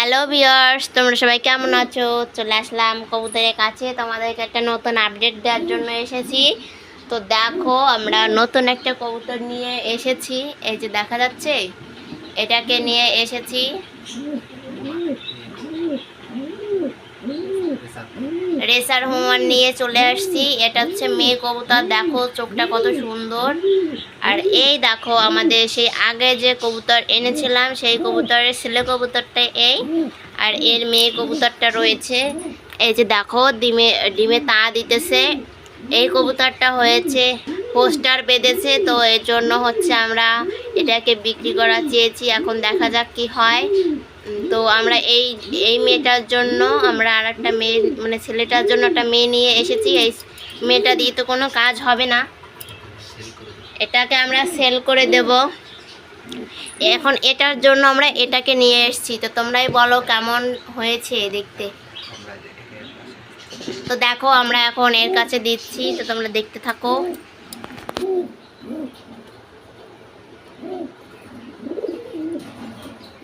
Hello বিয়ার্স তোমরা সবাই কেমন আছো? চলে আসলাম কবুতরের কাছে। তোমাদেরকে একটা নতুন আপডেট দেওয়ার জন্য এসেছি। তো দেখো, আমরা নতুন একটা কবুতর নিয়ে এসেছি। এই যে দেখা যাচ্ছে, এটাকে নিয়ে এসেছি। রেসার হোমান নিয়ে চলে আসছি। এটা হচ্ছে মেয়ে কবুতর। দেখো, চোখটা কত সুন্দর। আর এই দেখো, আমাদের সেই আগে যে কবুতর এনেছিলাম, সেই কবুতরের ছেলে কবুতরটা এই। আর এর মেয়ে কবুতরটা রয়েছে। এই যে দেখো, ডিমে ডিমে তা দিতেছে। এই কবুতরটা হয়েছে পোস্টার বেঁধেছে, তো এর জন্য হচ্ছে আমরা এটাকে বিক্রি করা চেয়েছি। এখন দেখা যাক কি হয়। তো আমরা এই এই মেয়েটার জন্য আমরা আর একটা মেয়ে মানে ছেলেটার জন্য একটা মেয়ে নিয়ে এসেছি। এই মেয়েটা দিয়ে তো কোনো কাজ হবে না। এটাকে আমরা সেল করে দেব। এখন এটার জন্য আমরা এটাকে নিয়ে এসেছি। তো তোমরাই বলো কেমন হয়েছে দেখতে। তো দেখো আমরা এখন এর কাছে দিচ্ছি। তো তোমরা দেখতে থাকো।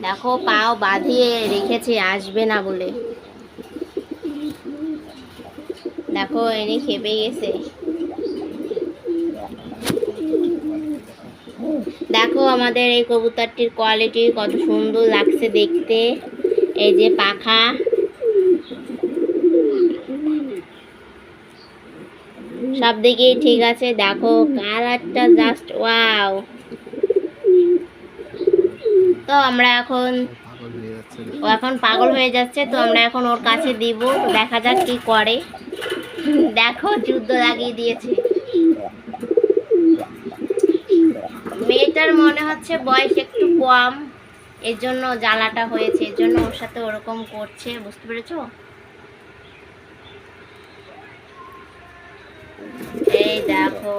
দেখো, পাও বাঁধিয়ে রেখেছে, আসবে না বলে। দেখো, এনে খেপে গেছে। দেখো, আমাদের এই কবুতরটির কোয়ালিটি কত সুন্দর লাগছে দেখতে। এই যে পাখা। সব দিকেই ঠিক আছে। দেখো, কালারটা জাস্ট ওয়াও তো আমরা এখন ও এখন পাগল হয়ে যাচ্ছে, তো আমরা এখন ওর কাছে দিব। দেখা যাক কি করে। দেখো, যুদ্ধ লাগিয়ে দিয়েছে। মেয়েটার মনে হচ্ছে বয়স একটু কম। এর জন্য জ্বালাটা হয়েছে, এর জন্য ওর সাথে ওরকম করছে, বুঝতে পেরেছ? এই দেখো।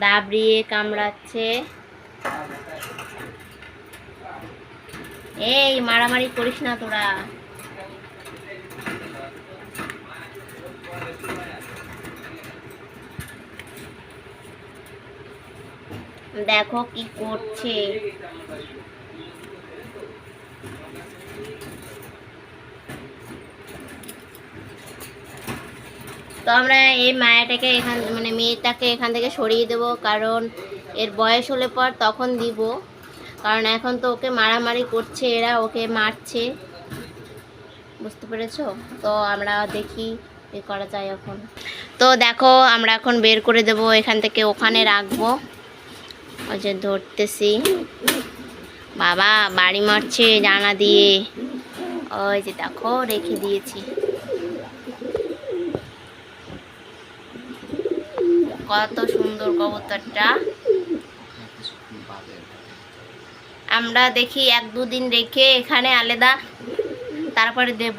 দাবড়িয়ে কামড়াচ্ছে। এই মারামারি করিস না তোরা। দেখো কি করছে। তো আমরা এই মায়াটাকে এখান মানে মেয়েটাকে এখান থেকে সরিয়ে দেব, কারণ এর বয়স হলে পর তখন দিব। কারণ এখন তো ওকে মারামারি করছে, এরা ওকে মারছে। বুঝতে পেরেছ? তো আমরা দেখি এ করা যায় এখন। তো দেখো, আমরা এখন বের করে দেব, এখান থেকে ওখানে রাখব। ওই যে ধরতেছি। বাবা, বাড়ি মারছে জানা দিয়ে। ওই যে দেখো, রেখে দিয়েছি। কত সুন্দর কবুতরটা। আমরা দেখি এক দুদিন রেখে এখানে আলাদা, তারপরে দেব।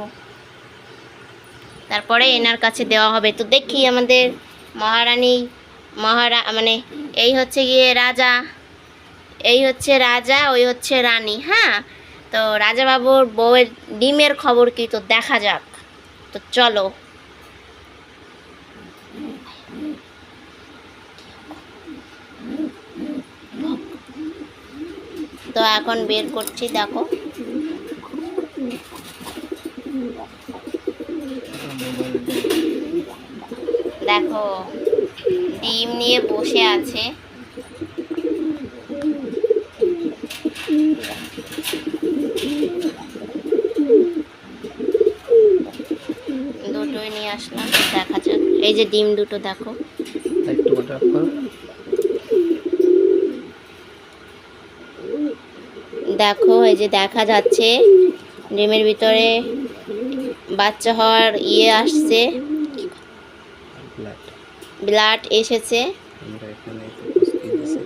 তারপরে এনার কাছে দেওয়া হবে। তো দেখি আমাদের মহারানী, মহারা মানে এই হচ্ছে গিয়ে রাজা, এই হচ্ছে রাজা, ওই হচ্ছে রানী হ্যাঁ? তো রাজা বাবুর বউয়ের ডিমের খবর কি? তো দেখা যাক। তো চলো। তো এখন বের করছি, দেখো। দেখো, ডিম নিয়ে বসে আছে। দুটোই নিয়ে আসলাম, দেখা যাক। এই যে ডিম দুটো, দেখো। একটু দেখো, এই যে দেখা যাচ্ছে, ডিমের ভিতরে বাচ্চা হওয়ার ইয়ে আসছে। ব্লাড এসেছে।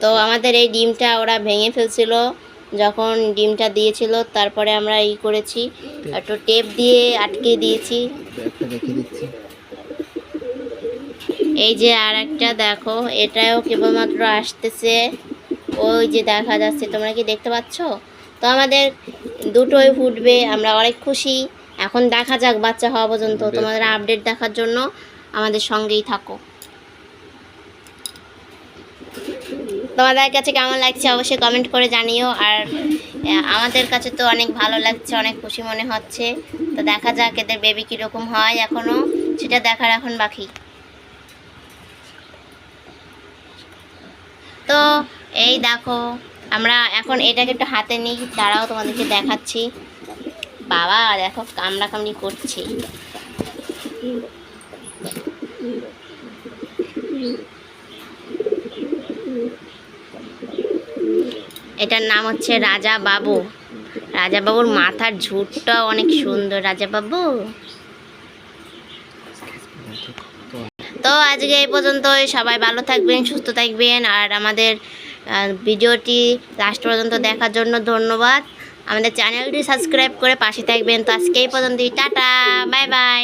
তো আমাদের এই ডিমটা ওরা ভেঙে ফেলছিল, যখন ডিমটা দিয়েছিল, তারপরে আমরা ই করেছি, একটু টেপ দিয়ে আটকে দিয়েছি। এই যে আর একটা দেখো, এটাও কেবলমাত্র আসতেছে। ওই যে দেখা যাচ্ছে, তোমরা কি দেখতে পাচ্ছ? তো আমাদের দুটোই ফুটবে আমরা অনেক খুশি। এখন দেখা যাক বাচ্চা হওয়া পর্যন্ত তোমাদের আপডেট দেখার জন্য আমাদের সঙ্গেই থাকো। তোমাদের কাছে কেমন লাগছে অবশ্যই কমেন্ট করে জানিও আর আমাদের কাছে তো অনেক ভালো লাগছে অনেক খুশি মনে হচ্ছে। তো দেখা যাক এদের বেবি কীরকম হয় এখনও সেটা দেখার এখন বাকি। তো এই দেখো আমরা এখন এটাকে একটু হাতে নিই। তারাও তোমাদেরকে দেখাচ্ছি। বাবা, দেখো কামড়া কামড়ি করছে। এটার নাম হচ্ছে রাজা বাবু রাজা বাবুর মাথার ঝুটটা অনেক সুন্দর রাজা বাবু তো আজকে এই পর্যন্তই। সবাই ভালো থাকবেন, সুস্থ থাকবেন। আর আমাদের ভিডিওটি লাস্ট পর্যন্ত দেখার জন্য ধন্যবাদ। আমাদের চ্যানেলটি সাবস্ক্রাইব করে পাশে থাকবেন। তো আজকে এই পর্যন্তই। Tata bye bye